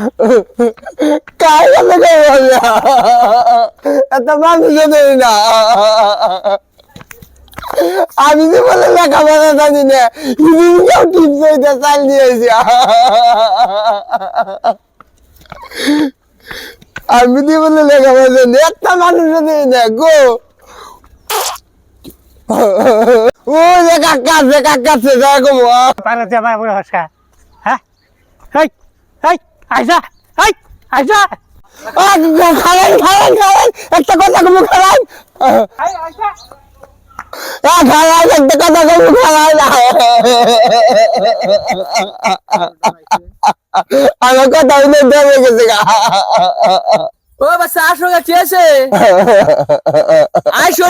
काय कसं काय बोलल्या आता माणूस देई ना आम्ही ते बोलले नका म्हणत आधी ना हिने घेऊ टिप्स त्या चालली यायची आम्ही ते बोलले नका म्हणत एकटा माणूस देई ना गो ओ जे काका जे काका से जा गो পারতে পারবো হসকা হ্যাঁ এই এই আইসা এই আইসা খালেন একটা কথা কমু একটা কথা কমু খালেন। আমার কথা হইলে দেবে গেছে গা। ও বাচ্চা আসো কি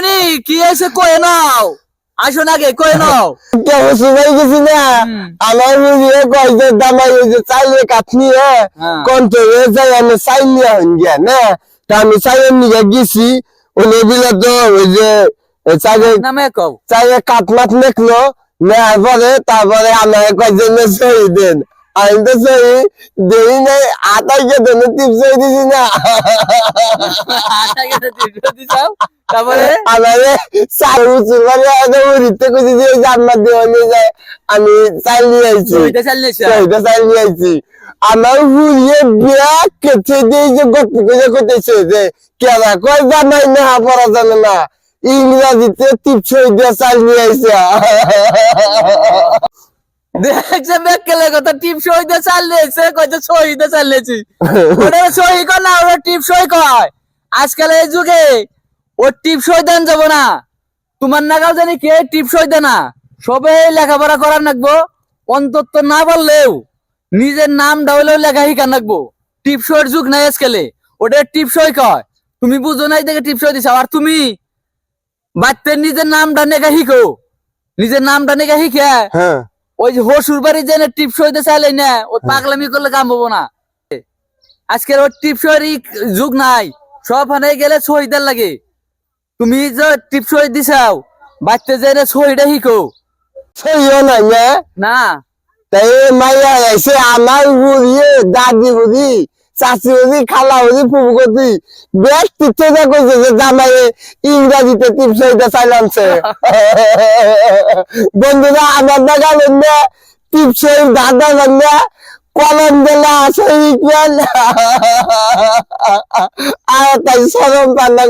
নি আছে কয়ে নাও। আসো না কয়ে নাও? শুনাই গেছি না? আমার যে দামাই ওই যে চাইলে কাটনি হ্যাঁ। হ্যাঁ। কন্ট্রোলে যাই আমি চাই নিয়ে হন গিয়া না? তা আমি চাইয়ের নিয়ে গেছি। বিলে তো ওই যে চাইলে নামে কও। চাইলে কাটমাট নেকলো। নেওয়ার পরে তারপরে আমার কয়েকজন সহি দেন। আমি তো সহি দেই নাই আটাই কে দেন টিপ সহি দিছি না। দিছাও? তারপরে? আমারে একদম উড়িতে কুচি দিয়ে জান্নাত যায়। আমি চাল নিয়ে আইছি। ওইটা চাল নিয়ে আইছি? আমার হুড়িয়ে ব্যাগ কেটে দিয়ে যে গল্প করে করতেছে যে কেনা কয় জানাই না পড়া জানে না। ইংরাজিতে টিপ সহি দিয়ে চাল নিয়ে আইছে। দেখছে বেকেলে কথা টিপ সইতে চালিয়েছে কইতে সইতে চালিয়েছি। ওটা সই কর না ওটা টিপ সই কয়। আজকাল এই যুগে ও টিপ সই দেন যাব না। তোমার নাগাল জানি কে টিপ সই দে না। সবে লেখাপড়া করার নাকবো অন্তত না বললেও নিজের নাম ডাউলেও লেখা শিখা নাকবো টিপ সইয়ের যুগ নাই আজকালে। ওটা টিপ সই কয়। তুমি বুঝো নাই দেখে টিপ সই দিছো। আর তুমি বাচ্চার নিজের নামটা নেখা শিখো। নিজের নামটা নেখা শিখে হ্যাঁ। ওই যে হসুর বাড়ি যে টিপস হইতে চাইলে না ওই পাগলামি করলে কাম হব না। আজকের ওই টিপস যুগ নাই সব হানে গেলে শহীদের লাগে। তুমি যে টিপস দিছাও বাচ্চা যে শহীদে শিখো। সহিও নাই না? তাই মাইয়া আমার বুঝিয়ে দাদি বুড়ি চাচি বুড়ি খালা বুড়ি ফুবু কতি বেশ তীর্থ করছে যে জামাই ইংরাজিতে টিপ সহিতে চাইলামছে। বন্ধুরা, আমার দেখা না টিপ সহি দাদা না কলম দিলা আছে আর তাই সরম পান্না